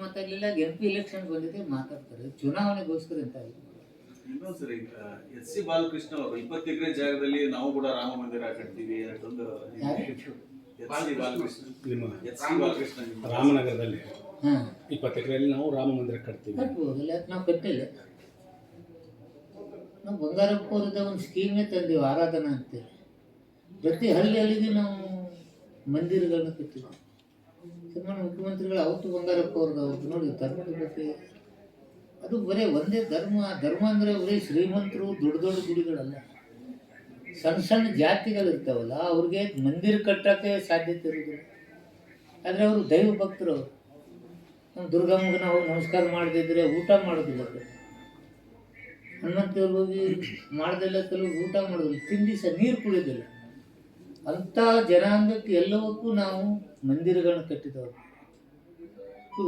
ಮಾತಾಡಲಿಲ್ಲ M P election ಬಂದಿದೆ ಮಾತಾಡ್ತಾರೆ. ಚುನಾವಣೆಗೋಸ್ಕರ ಅಂತ ಇಲ್ಲ. ಇನ್ನೊಂದ್ಸರಿ ಎಸ್ ಸಿ ಬಾಲಕೃಷ್ಣ ಅವರು ಇಪ್ಪತ್ತು ಎಕರೆ ಜಾಗದಲ್ಲಿ ನಾವು ಕೂಡ ರಾಮ ಮಂದಿರ ಕಟ್ತೀವಿ ಅಂತಂದು ಯಾರು? S C Balakrishna. ನಿಮ್ಮ ಎಸ್ ಸಿ ಬಾಲಕೃಷ್ಣ ನಿಮ್ಮ ರಾಮನಗರದಲ್ಲಿ. ಹಾ. ಇಪ್ಪತ್ತು ಎಕರೆಯಲ್ಲಿ ನಾವು ರಾಮ ಮಂದಿರ ಕಟ್ತೀವಿ. ಕಟ್ಬೋದಲ್ಲ ನಾವು ಕಟ್ಟಿಲ್ಲ. ನಾವು ಬಂಗಾರಪ್ಪ ಅವ್ರದ ಒಂದು ಸ್ಕೀಮೇ ತಂದೀವಿ ಆರಾಧನಾ ಅಂತೇಳಿ. ಪ್ರತಿ ಹಳ್ಳಿ ಹಳ್ಳಿಗೆ ನಾವು ಮಂದಿರಗಳನ್ನ ಕಟ್ಟಿದ್ವಿ ಸನ್ಮಾನ್ಯ ಮುಖ್ಯಮಂತ್ರಿಗಳು ಅವತ್ತು ಬಂಗಾರಪ್ಪ ಅವ್ರದ್ದು ಅವತ್ತು ನೋಡಿ, ಧರ್ಮದ ಬಗ್ಗೆ. ಅದು ಬರೀ ಒಂದೇ ಧರ್ಮ ಧರ್ಮ ಅಂದರೆ ಬರೀ ಶ್ರೀಮಂತರು, ದೊಡ್ಡ ದೊಡ್ಡ ಗುಡಿಗಳಲ್ಲ. ಸಣ್ಣ ಸಣ್ಣ ಜಾತಿಗಳಿರ್ತಾವಲ್ಲ, ಅವ್ರಿಗೆ ಮಂದಿರ ಕಟ್ಟೋಕ್ಕೆ ಸಾಧ್ಯತೆ ಇರೋದಿಲ್ಲ ಆದರೆ ಅವರು ದೈವ ಭಕ್ತರು. ನಮ್ಮ ದುರ್ಗಮ್ಮಗೆ ನಾವು ನಮಸ್ಕಾರ ಮಾಡದಿದ್ರೆ ಊಟ ಮಾಡೋದಿಲ್ಲ ಹನುಮಂತವ್ರಿಗೆ ಹನುಮಂತವ್ರು ಹೋಗಿ ಮಾಡ್ದೆಲ್ಲ ಕೆಲವು ಊಟ ಮಾಡೋದಿಲ್ಲ. ತಿಂಡಿ ಸಹ ನೀರು ಕುಡಿಯೋದಿಲ್ಲ. ಅಂಥ ಜನಾಂಗಕ್ಕೆ ಎಲ್ಲವಕ್ಕೂ ನಾವು ಮಂದಿರಗಳನ್ನು ಕಟ್ಟಿದವರು.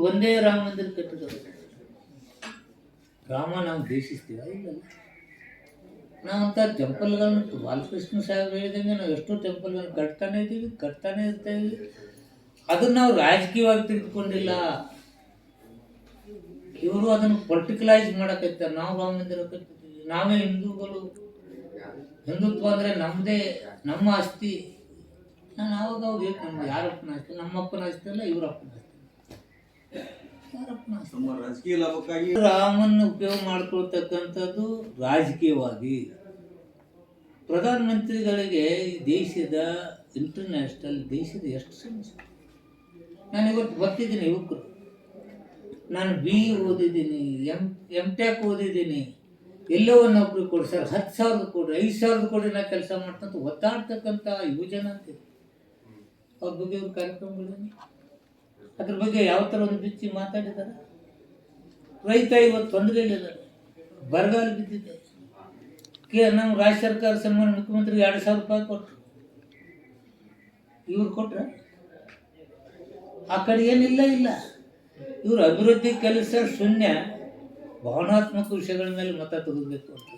ಒಂದೇ ರಾಮ ಮಂದಿರ ಕಟ್ಟಿದವರು. ರಾಮ ನಾವು ದೇಶಿಸ್ತೀವ? ನಾವು ನಾವಂಥ ಟೆಂಪಲ್ಗಳನ್ನ ಬಾಲಕೃಷ್ಣ ಸಾಹೇಬ್ ಹೇಳಿದಂಗೆ ನಾವು ಎಷ್ಟೋ ಟೆಂಪಲ್ಗಳನ್ನ ಕಟ್ತಾನೆ ಇದ್ದೀವಿ ಕಟ್ತಾನೆ ಇದ್ದೀವಿ. ಅದನ್ನ ನಾವು ರಾಜಕೀಯವಾಗಿ ತೆಗೆದುಕೊಂಡಿಲ್ಲ. ಇವರು ಅದನ್ನು ಪರ್ಟಿಕ್ಯುಲೈಸ್ ಮಾಡಕೈತಾರೆ ನಾವು ರಾಮ ಮಂದಿರ ಕಟ್ಟಿದ್ದೀವಿ. ನಾವೇ ಹಿಂದೂಗಳು. ಹಿಂದುತ್ವ ಅಂದರೆ ನಮ್ಮದೇ ನಮ್ಮ ಆಸ್ತಿ. ನಾನು ಆವಾಗ ಅವಾಗ ಹೇಳ್ತೀನಿ ನಮ್ದು ಯಾರಪ್ಪನ ಆಸ್ತಿ? ನಮ್ಮ ಅಪ್ಪನ ಆಸ್ತಿ ಅಲ್ಲ ಇವರಪ್ಪನ ಆಸ್ತಿ. ರಾಜಕೀಯ ಲಾಭಕ್ಕಾಗಿ ರಾಮನ್ನು ಉಪಯೋಗ ಮಾಡ್ಕೊಳ್ತಕ್ಕಂಥದ್ದು ರಾಜಕೀಯವಾಗಿ. ಪ್ರಧಾನಮಂತ್ರಿಗಳಿಗೆ ಈ ದೇಶದ ಇಂಟರ್ನ್ಯಾಷನಲ್ ದೇಶದ ಎಷ್ಟು ಸಮಸ್ಯೆ ನಾನು ಇವತ್ತು ಬರ್ತಿದ್ದೀನಿ ಯುವಕರು. ನಾನು ಬಿ ಓದಿದ್ದೀನಿ ಎಂ ಎಂ ಟೆಕ್ ಓದಿದ್ದೀನಿ. ಎಲ್ಲೋ ಕೊಡಿ ಸರ್ ಹತ್ತು ಸಾವಿರದ ಕೊಡ್ರಿ ಐದು ಸಾವಿರದ ಕೊಡ್ರಿ ನಾ ಕೆಲಸ ಮಾಡ್ತಂತ ಒತ್ತಾಡ್ತಕ್ಕಂಥ ಯುವಜನ ಅಂತಿದೆ ಅವ್ರ ಬಗ್ಗೆ ಅವ್ರ ಕಾರ್ಯಕ್ರಮಗಳಿದೆ ಅದ್ರ ಬಗ್ಗೆ ಯಾವ ಥರ ಒಂದು ಬಿಚ್ಚಿ ಮಾತಾಡಿದ್ದಾರೆ ರೈತ ಇವತ್ತು ತೊಂದರೆಯಲ್ಲಿದ್ದಾರೆ ಬರಗಾಲ ಬಿದ್ದಿದೆ. ಕೆ ನಮ್ಮ ರಾಜ್ಯ ಸರ್ಕಾರ ಸನ್ಮಾನ ಮುಖ್ಯಮಂತ್ರಿಗೆ ಎರಡು ಸಾವಿರ ರೂಪಾಯಿ ಕೊಟ್ಟರು ಇವ್ರು ಕೊಟ್ರ? ಆ ಕಡೆ ಏನಿಲ್ಲ ಇಲ್ಲ. ಇವ್ರ ಅಭಿವೃದ್ಧಿ ಕೆಲಸ ಶೂನ್ಯ. ಭಾವನಾತ್ಮಕ ವಿಷಯಗಳ ಮೇಲೆ ಮತ ತೆಗೆದಬೇಕು ಅಂತ.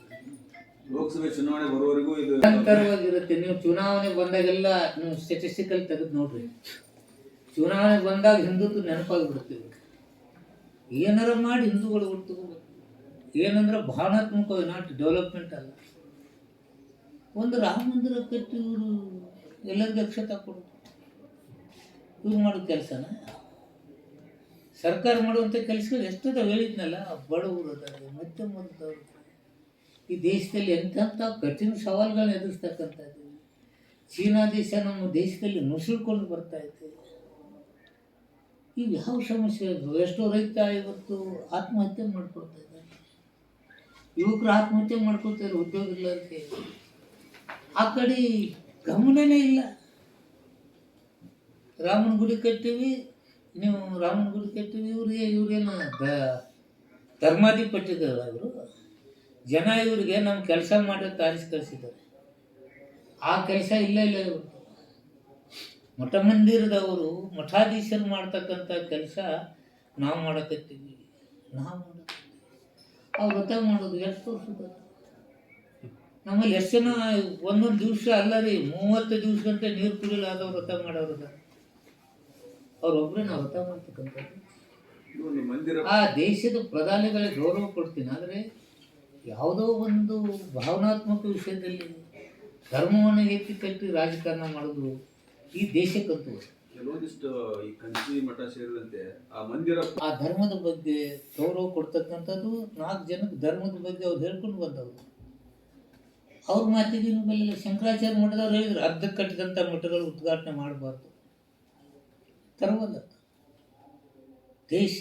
ಲೋಕಸಭೆ ಚುನಾವಣೆ ಬರುವವರೆಗೂ ಇದು ನಿರಂತರವಾಗಿರುತ್ತೆ. ನೀವು ಚುನಾವಣೆ ಬಂದಾಗೆಲ್ಲ ನೀವು ಸ್ಟೆಟಿಸ್ಟಿಕಲ್ ತೆಗೆದು ನೋಡ್ರಿ. ಚುನಾವಣೆ ಬಂದಾಗ ಹಿಂದುತ್ವ ನೆನಪಾಗಿಬಿಡ್ತೀವಿ ಏನಾರ ಮಾಡಿ ಹಿಂದೂಗಳು ಒಟ್ಟು ಏನಂದ್ರೆ ಭಾವನಾತ್ಮಕ ನಾಟ್ ಡೆವಲಪ್ಮೆಂಟ್ ಅಲ್ಲ. ಒಂದು ರಾಮ ಮಂದಿರ ಕಟ್ಟಿ ಇವರು ಎಲ್ಲರಿಗೂ ಅಕ್ಷತಾ ಕೊಡೋದು ಇವ್ರು ಮಾಡೋ ಕೆಲಸನ? ಸರ್ಕಾರ ಮಾಡುವಂಥ ಕೆಲಸಗಳು ಎಷ್ಟದ ಹೇಳಿದ್ನಲ್ಲ ಬಡವರು ಅದಾರೆ ಮತ್ತೆ ಮೊದಲು ಈ ದೇಶದಲ್ಲಿ ಎಂಥ ಕಠಿಣ ಸವಾಲುಗಳನ್ನ ಎದುರಿಸ್ತಕ್ಕಂಥದ್ದು. ಚೀನಾ ದೇಶ ನಮ್ಮ ದೇಶದಲ್ಲಿ ನುಸುಳ್ಕೊಂಡು ಬರ್ತಾ ಇದೆ. ಈಗ ಯಾವ ಸಮಸ್ಯೆ? ಎಷ್ಟೋ ರೈತ ಇವತ್ತು ಆತ್ಮಹತ್ಯೆ ಮಾಡ್ಕೊಳ್ತಾ ಇದ್ದಾರೆ. ಯುವಕರು ಆತ್ಮಹತ್ಯೆ ಮಾಡ್ಕೊಳ್ತಾರೆ ಉದ್ಯೋಗ ಇಲ್ಲದಕ್ಕೆ ಆ ಕಡೆ ಗಮನನೇ ಇಲ್ಲ. ರಾಮನ ಗುಡಿ ಕಟ್ಟಿವಿ ನೀವು ರಾಮನ ಗುಡಿ ಕಟ್ಟಿವಿ ಇವ್ರಿಗೆ, ಇವ್ರೇನು ದ ಅವರು, ಜನ ಇವರಿಗೆ ನಮ್ಮ ಕೆಲಸ ಮಾಡೋ ತಾರಿಸಿ ಆ ಕೆಲಸ ಇಲ್ಲ ಇಲ್ಲ ಇವರು ಮಠ ಮಂದಿರದವರು, ಮಠಾಧೀಶರು ಮಾಡ್ತಕ್ಕಂಥ ಕೆಲಸ ನಾವು ಮಾಡಕತ್ತೀವಿ. ನಾವು ಮಾಡಕತ್ತೀವಿ. ಅವ್ರು ವ್ರತ ಮಾಡೋದು, ಎಷ್ಟು ವರ್ಷದ ನಮ್ಮಲ್ಲಿ ಎಷ್ಟು ಜನ ಒಂದೊಂದು ದಿವಸ ಅಲ್ಲ ರೀ, ಮೂವತ್ತು ದಿವಸ ಗಂಟೆ ನೀರು ಕುಡಿಯಲ್ಲ ಆದವ್ರು ವ್ರತ ಮಾಡೋರು ಅದಾರ ಅವತ ಮಾಡ್ತಕ್ಕಂಥದ್ದು. ಆ ದೇಶದ ಪ್ರಧಾನಿಗಳಿಗೆ ಗೌರವ ಕೊಡ್ತೀನಿ. ಆದರೆ ಯಾವುದೋ ಒಂದು ಭಾವನಾತ್ಮಕ ವಿಷಯದಲ್ಲಿ ಧರ್ಮವನ್ನು ಎತ್ತಿ ಕಟ್ಟಿ ರಾಜಕಾರಣ ಮಾಡೋದು ಈ ದೇಶಕ್ಕಂತೂ ಕೆಲವೊಂದಿಷ್ಟು ಈ ಕಂಚಿ ಮಠ ಸೇರಿದಂತೆ ಆ ಮಂದಿರ ಆ ಧರ್ಮದ ಬಗ್ಗೆ ಗೌರವ ಕೊಡ್ತಕ್ಕಂಥದ್ದು ನಾಲ್ಕು ಜನಕ್ಕೆ ಧರ್ಮದ ಬಗ್ಗೆ ಅವ್ರು ಹೇಳ್ಕೊಂಡು ಬಂದವರು. ಅವ್ರ ಮಾತಿಗೆ ಮೇಲೆ ಶಂಕರಾಚಾರ್ಯ ಮಠದವ್ರು ಹೇಳಿದ್ರು ಅರ್ಧಕ್ಕೆ ಕಟ್ಟಿದಂಥ ಮಠಗಳು ಉದ್ಘಾಟನೆ ಮಾಡಬಾರ್ದು. ತರವಲ್ಲ ದೇಶ